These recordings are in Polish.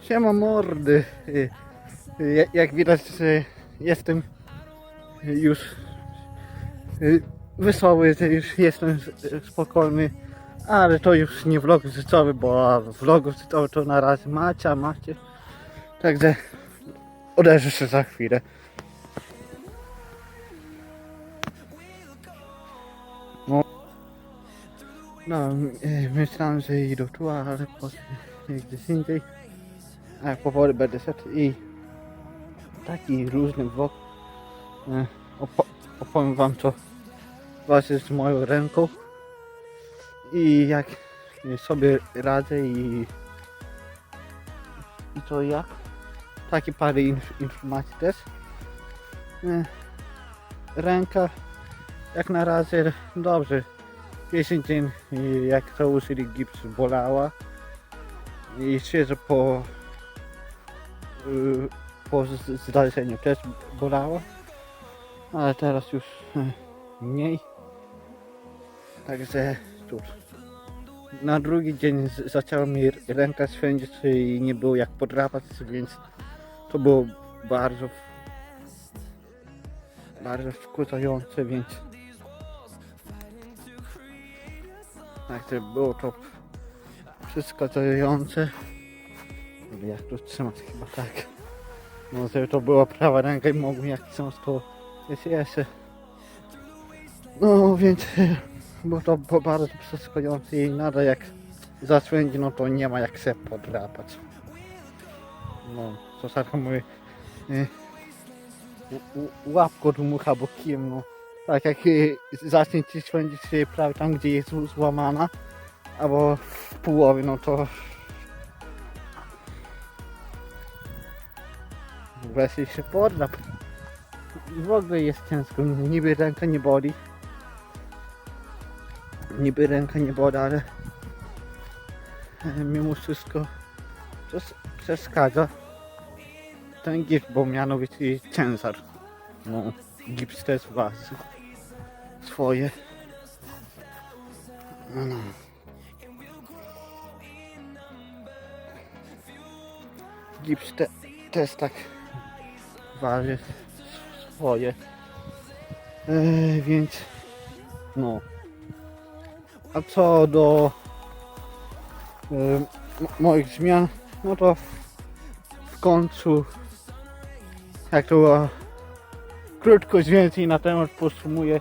Siema mordy. Jak widać jestem już wesoły, to już jestem spokojny, ale to już nie vlog życiowy, bo vlogów życiowych to na razie macie, macie. Także odejrzę się za chwilę. No myślałem, że idę tu, ale potem gdzieś indziej. A powoli będę szedł i taki różny vlog. E, Opo opowiem wam co właśnie z moją ręką i jak sobie radzę i i to jak. Takie parę inf informacji też. E, Ręka jak na razie dobrze. 10 dzień jak to użyli gips bolała i świeżo po y, po zdarzeniu też bolało, ale teraz już y, mniej. Także cóż. Na drugi dzień zaczęła mi ręka swędzić i nie było jak podrapać, więc to było bardzo bardzo wkurzające, więc także było to przeszkadzające. Ale Jak to trzymać chyba tak. No żeby to była prawa ręka i mogłem jak chcąc to jest jeszcze. No więc było to było bardzo przeszkadzające i nadal jak zasłędzi no to nie ma jak się podrapać. No to tak mówię y, u- u- łapką dmucha bokiem no. Tak jak y, zacznie ci swędzić się prawie tam gdzie jest złamana albo w połowie no to Weź się podrap. I w ogóle jest ciężko. Niby ręka nie boli. Niby ręka nie boli, ale e, mimo wszystko s- przeszkadza. Ten gips, bo mianowicie ciężar. No, gips też waży swoje. No, no. Gips te, też tak waży swoje. E, więc no. A co do e, moich zmian, no to w, w końcu jak to było, krótko więcej na temat podsumuję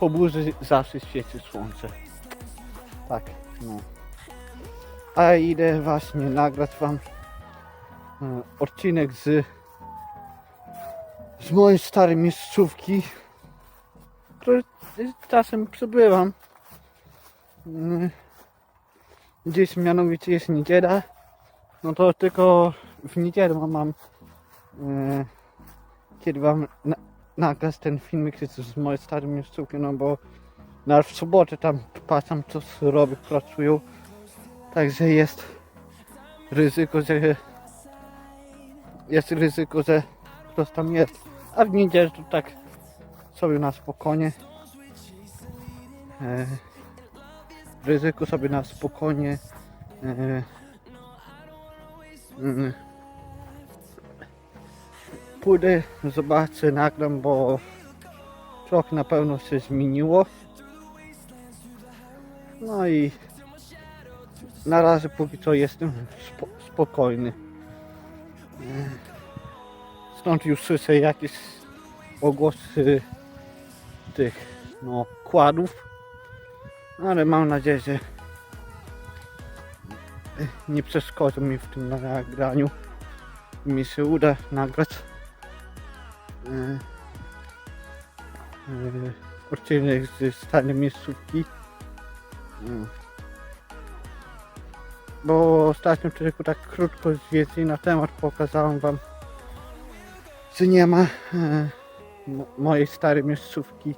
po burzy zawsze świeci słońce. Tak, no. A idę właśnie nagrać wam e, odcinek z z mojej starej miejscówki, której czasem przybywam. Mm, Gdzieś mianowicie jest niedziela, no to tylko w niedzielę mam, e, kiedy wam nagrać ten filmik z, z mojej starej miejscówki, no bo na w sobotę tam patrzam co robię, pracują, także jest ryzyko, że jest ryzyko, że ktoś tam jest. A w niedzielę to tak sobie na spokojnie. E, ryzyko sobie na spokojnie. E, mm, pójdę, zobaczę, nagram, bo trochę na pewno się zmieniło. No i na razie póki co jestem spo, spokojny. Stąd już słyszę jakieś ogłosy tych no kładów. Ale mam nadzieję, że nie przeszkodzą mi w tym nagraniu. Mi się uda nagrać odcinek ze starej miejscówki. No. Bo ostatnio tylko tak krótko więcej na temat pokazałem wam że nie ma e, mo- mojej starej miejscówki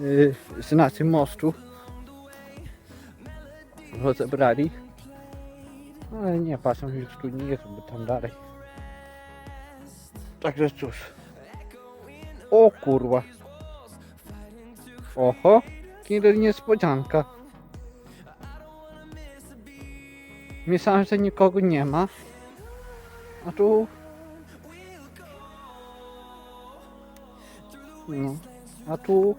e, z nacy mostu. Rozebrali. Ale nie, patrzę, już tu nie jest, bo tam dalej. Także cóż. O kurwa. Oho, kiedy niespodzianka. Myślałem, że nikogo nie ma. A tu... No, a tu...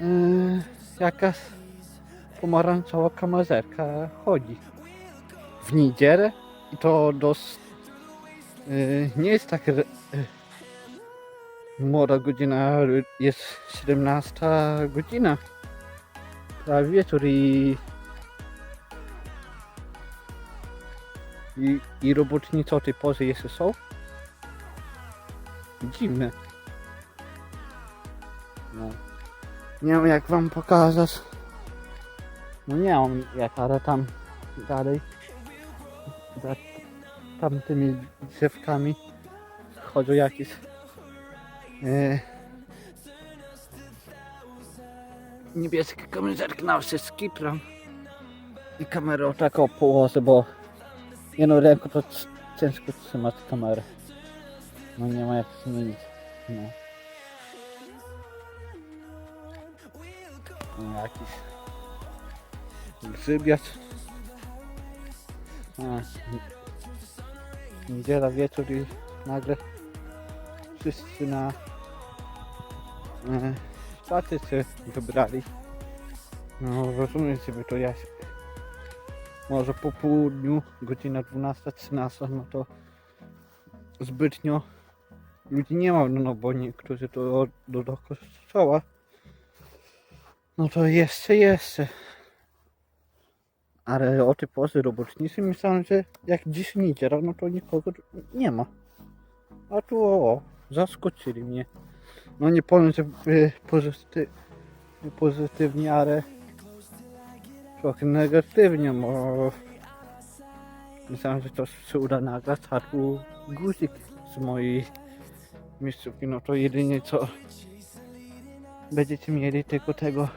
Yy, jakaś pomarańczowa kamazerka chodzi. W niedzielę i to dos... Yy, nie jest tak... yy, Młoda godzina, jest 17 godzina. Prawie wieczór i... I, i robotnicy o tej porze jeszcze są? Dziwne. No. Nie wiem jak wam pokazać. No nie mam jak, ale tam dalej. Za tamtymi drzewkami chodzą jakieś niebieskie kamizelki na wszystkie tram. I kamerę tak o położę, bo jedną ręką to ciężko trzymać kamerę. No nie ma jak zmienić. No. No, jakiś grzybiacz. Niedziela wieczór i nagle wszyscy na e, stację się wybrali. No rozumiecie, by to ja może po południu, godzina 12-13, no to zbytnio ludzi nie ma, no bo niektórzy to do, do kościoła. No to jeszcze, jeszcze. Ale o tej porze robotnicy myślałem, że jak dziś niedziela, no to nikogo nie ma. A tu o, zaskoczyli mnie. No nie powiem, że y, pozyty, pozytywnie, ale trochę negatywnie, bo myślałem, że to się uda nagrać, a tu guzik z mojej miejscówki, no to jedynie co będziecie mieli tylko tego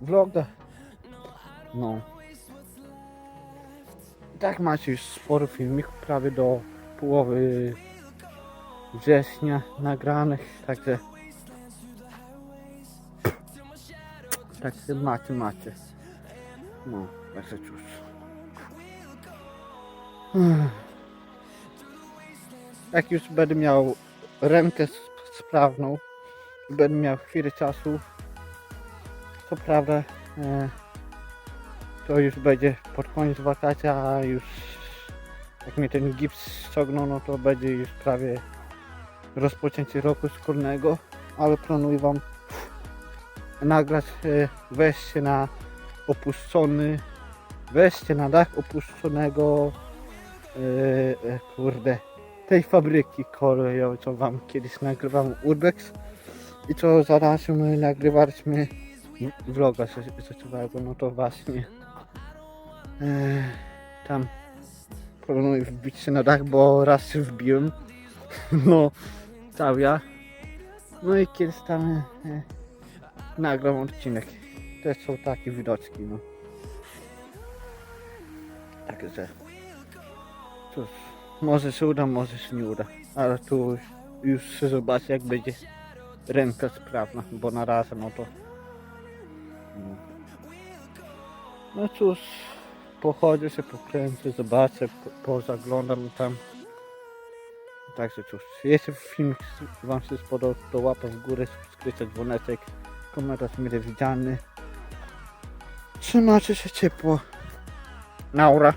vloga. No. I tak macie już sporo filmików, prawie do połowy września nagranych, także także macie, macie. No, także cóż. Jak już będę miał rękę sprawną, będę miał chwilę czasu, co prawda e, to już będzie pod koniec wakacji, a już jak mnie ten gips ściągnął, no to będzie już prawie rozpoczęcie roku szkolnego, ale planuję Wam nagrać e, wejście na opuszczony, wejście na dach opuszczonego e, e, kurde, tej fabryki kolejowej, co Wam kiedyś nagrywam Urbex. I co zaraz my nagrywaliśmy vloga rzeczowego, no to właśnie tam planuję wbić się na dach, bo raz się wbiłem, no ja, no i kiedyś tam e, nagram odcinek, też są takie widoczki, no. Także, cóż, może się uda, może się nie uda, ale tu już, się zobaczy jak będzie ręka sprawna, bo na razie no to no. No cóż, pochodzę się, pokręcę, zobaczę, po, pozaglądam tam. Także cóż, jeśli film Wam się spodobał, to łapa w górę, subskrypcja, dzwoneczek, komentarz mile widziany. Trzymajcie się ciepło. Naura.